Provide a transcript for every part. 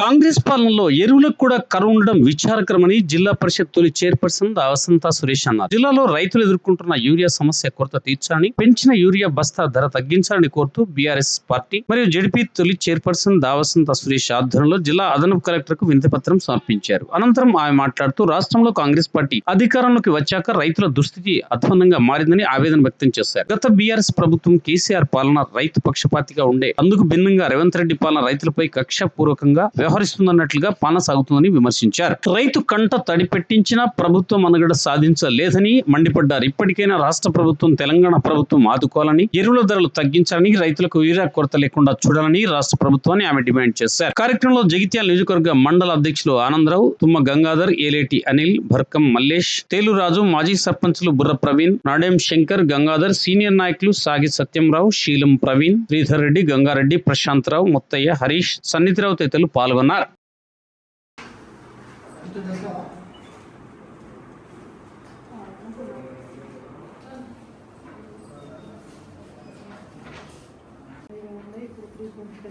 కాంగ్రెస్ పాలనలో ఎరువులకు కూడా కరువు ఉండడం విచారకరమని జిల్లా పరిషత్ తొలి చైర్పర్సన్ వసంత సురేష్ అన్నారు. జిల్లాలో రైతులు ఎదుర్కొంటున్న యూరియా సమస్య కొరత తీర్చాలని పెంచిన యూరియా బస్తా ధర తగ్గించాలని కోరుతూ బీఆర్ఎస్ పార్టీ మరియు జడిపి తొలి చైర్పర్సన్ దావసంత సురేష్ ఆధ్వర్యంలో జిల్లా అదనపు కలెక్టర్కు వినతిపత్రం సమర్పించారు. అనంతరం ఆమె మాట్లాడుతూ రాష్ట్రంలో కాంగ్రెస్ పార్టీ అధికారంలోకి వచ్చాక రైతుల దుస్థితి అధ్వానంగా మారిందని ఆవేదన వ్యక్తం చేశారు. గత బీఆర్ఎస్ ప్రభుత్వం కేసీఆర్ పాలన రైతు పక్షపాతిగా ఉండే అందుకు భిన్నంగా రేవంత్ రెడ్డి పాలన రైతులపై కక్ష పూర్వకంగా వ్యవహరిస్తుందన్నట్లుగా పాలన సాగుతుందని విమర్శించారు. రైతు కంట తడి పెట్టించినా ప్రభుత్వం మనగడ సాధించలేదని మండిపడ్డారు. ఇప్పటికైనా రాష్ట్ర ప్రభుత్వం తెలంగాణ ప్రభుత్వం ఆదుకోవాలని ఎరువుల ధరలు తగ్గించాలని రైతులకు వీరా కొరత లేకుండా చూడాలని రాష్ట్ర ప్రభుత్వాన్ని ఆమె డిమాండ్ చేశారు. కార్యక్రమంలో జగిత్యాల నియోజకవర్గ మండల అధ్యక్షులు ఆనందరావు తుమ్మ గంగాధర్ ఏలేటి అనిల్ భర్కం మల్లేష్ తేలురాజు మాజీ సర్పంచ్లు బుర్ర ప్రవీణ్ నాడేం శంకర్ గంగాధర్ సీనియర్ నాయకులు సాగి సత్యంరావు శీలం ప్రవీణ్ శ్రీధర్ రెడ్డి గంగారెడ్డి ప్రశాంతరావు ముత్తయ్య హరీష్ సన్నిధిరావు తదితరులు పాల్గొన్నారు.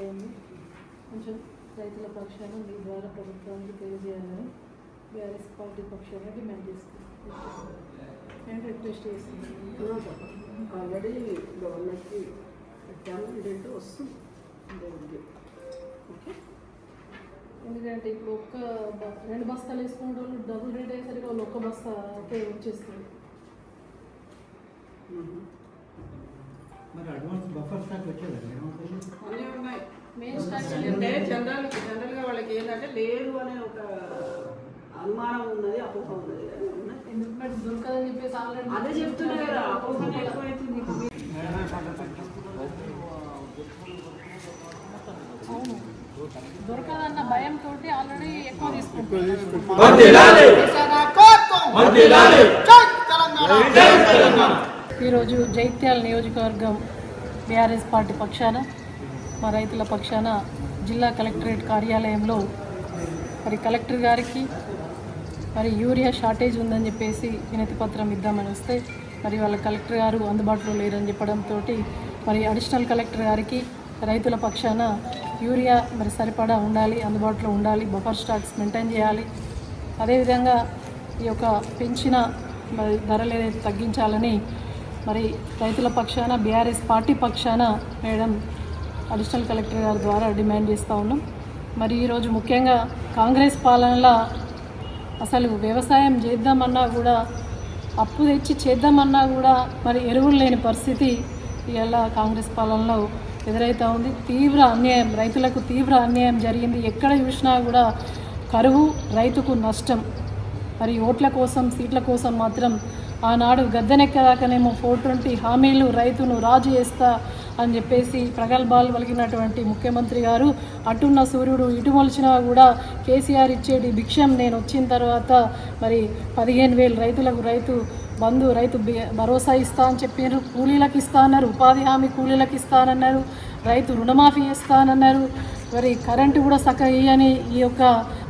ఉంది కొంచెం రైతుల పక్షాన మీ ద్వారా ప్రభుత్వానికి తెలియజేయాలని బీఆర్ఎస్ పార్టీ పక్షాన డిమాండ్ చేస్తుంది నేను రిక్వెస్ట్ చేస్తున్నాను. ఆల్రెడీ గవర్నమెంట్కి పెట్టాము. ఇదేంటో వస్తుంది. ఓకే? ఎందుకంటే ఇప్పుడు ఒక్క రెండు బస్తాలు వేసుకునే వాళ్ళు డబుల్ రేట్ అయ్యేసరికి వాళ్ళు ఒక్క బస్తా ఒకే వచ్చేస్తుంది. మరి అడ్వాన్స్ బఫర్ స్టాక్ వచ్చేదండి అన్నీ ఉన్నాయి. మెయిన్ స్టాక్ అంటే జనరల్ జనరల్గా వాళ్ళకి ఏంటంటే లేదు అనే ఒక అనుమానం ఉన్నది అపోహ ఉన్నది. అది ఉన్నాయి ఎందుకు? మరి దొరకదని చెప్పేసి ఆల్రెడీ అదే చెప్తున్నా కదా అపోహ ఎక్కువైతుంది దొరకదన్న భయంతో ఆల్రెడీ ఎక్కువ తీసుకుంటున్నారు. ఈరోజు జైత్యాల నియోజకవర్గం బీఆర్ఎస్ పార్టీ పక్షాన మా రైతుల పక్షాన జిల్లా కలెక్టరేట్ కార్యాలయంలో మరి కలెక్టర్ గారికి మరి యూరియా షార్టేజ్ ఉందని చెప్పేసి వినతి పత్రం ఇద్దామని వస్తే మరి వాళ్ళ కలెక్టర్ గారు అందుబాటులో లేరని చెప్పడంతో మరి అడిషనల్ కలెక్టర్ గారికి రైతుల పక్షాన యూరియా మరి సరిపడా ఉండాలి అందుబాటులో ఉండాలి బఫర్ స్టాక్స్ మెయింటైన్ చేయాలి. అదేవిధంగా ఈ యొక్క పెంచిన మరి ధరలు ఏదైతే తగ్గించాలని మరి రైతుల పక్షాన బీఆర్ఎస్ పార్టీ పక్షాన మేడం అడిషనల్ కలెక్టర్ గారి ద్వారా డిమాండ్ చేస్తూ ఉన్నాం. మరి ఈరోజు ముఖ్యంగా కాంగ్రెస్ పాలనలో అసలు వ్యవసాయం చేద్దామన్నా కూడా అప్పు తెచ్చి చేద్దామన్నా కూడా మరి ఎరువులు లేని పరిస్థితి ఇవాళ కాంగ్రెస్ పాలనలో ఎదురవుతూ ఉంది. తీవ్ర అన్యాయం రైతులకు తీవ్ర అన్యాయం జరిగింది. ఎక్కడ చూసినా కూడా కరువు రైతుకు నష్టం. మరి ఓట్ల కోసం సీట్ల కోసం మాత్రం ఆనాడు గద్దెనెక్కదాకానేమో ఫోర్ ట్వంటీ హామీలు రైతును రాజు చేస్తా అని చెప్పేసి ప్రగల్భాలు పలికినటువంటి ముఖ్యమంత్రి గారు అటున్న సూర్యుడు ఇటు మొలిచినా కూడా కేసీఆర్ ఇచ్చేటి భిక్షం నేను వచ్చిన తర్వాత మరి పదిహేను వేలు రైతులకు రైతు బంధు రైతు భరోసా ఇస్తా అని చెప్పారు కూలీలకు ఇస్తా అన్నారు. ఉపాధి హామీ కూలీలకు ఇస్తానన్నారు రైతు రుణమాఫీ ఇస్తానన్నారు మరి కరెంటు కూడా చక్కగా ఇయ్యని ఈ యొక్క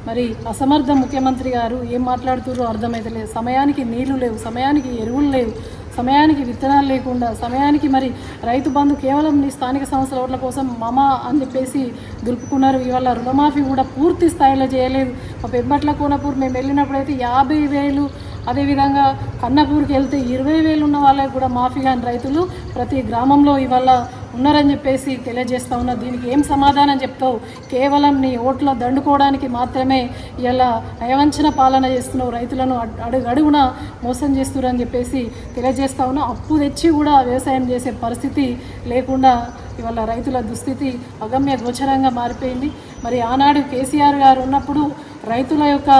మరి అసమర్థ ముఖ్యమంత్రి గారు ఏం మాట్లాడుతున్నారో అర్థమైతలేదు సమయానికి నీళ్ళు లేవు సమయానికి ఎరువులు లేవు సమయానికి విత్తనాలు లేకుండా సమయానికి మరి రైతు బంధు కేవలం నీ స్థానిక సంస్థల ఓట్ల కోసం మమ అని చెప్పేసి దులుపుకున్నారు. ఇవాళ రుణమాఫీ కూడా పూర్తి స్థాయిలో చేయలేదు. మా పెంబట్ల కోనపూర్ మేము వెళ్ళినప్పుడైతే యాభై వేలు అదేవిధంగా కన్నపూర్కి వెళ్తే ఇరవై వేలు ఉన్న వాళ్ళకి కూడా మాఫీ కాని రైతులు ప్రతి గ్రామంలో ఇవాళ ఉన్నారని చెప్పేసి తెలియజేస్తా ఉన్నా. దీనికి ఏం సమాధానం చెప్తావు? కేవలం నీ ఓట్లో దండుకోవడానికి మాత్రమే ఇలా నయవంచన పాలన చేస్తున్నావు. రైతులను అడ్- అడుగు అడుగున మోసం చేస్తున్నారని చెప్పేసి తెలియజేస్తా ఉన్నా. అప్పు తెచ్చి కూడా వ్యవసాయం చేసే పరిస్థితి లేకుండా ఇవాళ రైతుల దుస్థితి అగమ్య గోచరంగా మారిపోయింది. మరి ఆనాడు కేసీఆర్ గారు ఉన్నప్పుడు రైతుల యొక్క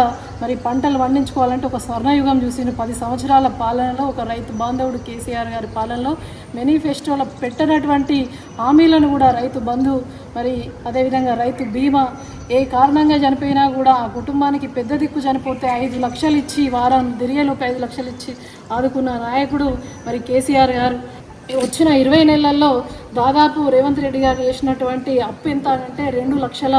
మరి పంటలు పండించుకోవాలంటే ఒక స్వర్ణయుగం చూసిన పది సంవత్సరాల పాలనలో ఒక రైతు బాంధవుడు కేసీఆర్ గారి పాలనలో మేనిఫెస్టోలో పెట్టినటువంటి హామీలను కూడా రైతు బంధు మరి అదేవిధంగా రైతు బీమా ఏ కారణంగా చనిపోయినా కూడా ఆ కుటుంబానికి పెద్ద దిక్కు చనిపోతే ఐదు లక్షలు ఇచ్చి వారం తిరిగేలోపు ఐదు లక్షలు ఇచ్చి ఆదుకున్న నాయకుడు మరి కేసీఆర్ గారు. వచ్చిన ఇరవై నెలల్లో దాదాపు రేవంత్ రెడ్డి గారు చేసినటువంటి అప్పు ఎంత అంటే రెండు లక్షల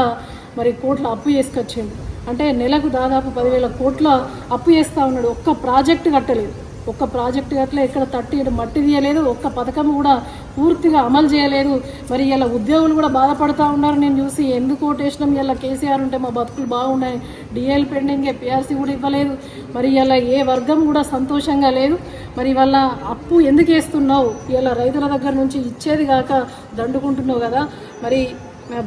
మరి కోట్ల అప్పు చేసుకొచ్చిండు. అంటే నెలకు దాదాపు పదివేల కోట్ల అప్పు చేస్తూ ఉన్నాడు. ఒక్క ప్రాజెక్టు కట్టలేదు. ఒక్క ప్రాజెక్టు గట్ల ఇక్కడ తట్టి మట్టి తీయలేదు ఒక్క పథకం కూడా పూర్తిగా అమలు చేయలేదు. మరి ఇలా ఉద్యోగులు కూడా బాధపడుతూ ఉన్నారు. నేను చూసి ఎందుకు ఓటేసినాం? ఇలా కేసీఆర్ ఉంటే మా బతుకులు బాగున్నాయి. డిఎల్ పెండింగే పిఆర్సీ కూడా ఇవ్వలేదు. మరి ఇలా ఏ వర్గం కూడా సంతోషంగా లేదు. మరి వాళ్ళ అప్పు ఎందుకు వేస్తున్నావు? ఇలా రైతుల దగ్గర నుంచి ఇచ్చేది కాక దండుకుంటున్నావు కదా. మరి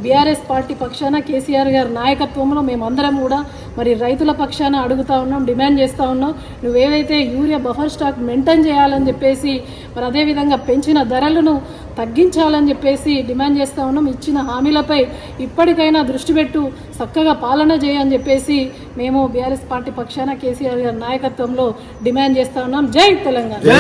బీఆర్ఎస్ పార్టీ పక్షాన కేసీఆర్ గారి నాయకత్వంలో మేమందరం కూడా మరి రైతుల పక్షాన అడుగుతా ఉన్నాం డిమాండ్ చేస్తూ ఉన్నాం. నువ్వేవైతే యూరియా బఫర్ స్టాక్ మెయింటైన్ చేయాలని చెప్పేసి మరి అదేవిధంగా పెంచిన ధరలను తగ్గించాలని చెప్పేసి డిమాండ్ చేస్తూ ఉన్నాం. ఇచ్చిన హామీలపై ఇప్పటికైనా దృష్టి పెట్టు చక్కగా పాలన చేయని చెప్పేసి మేము బీఆర్ఎస్ పార్టీ పక్షాన కేసీఆర్ గారి నాయకత్వంలో డిమాండ్ చేస్తూ ఉన్నాం. జై తెలంగాణ.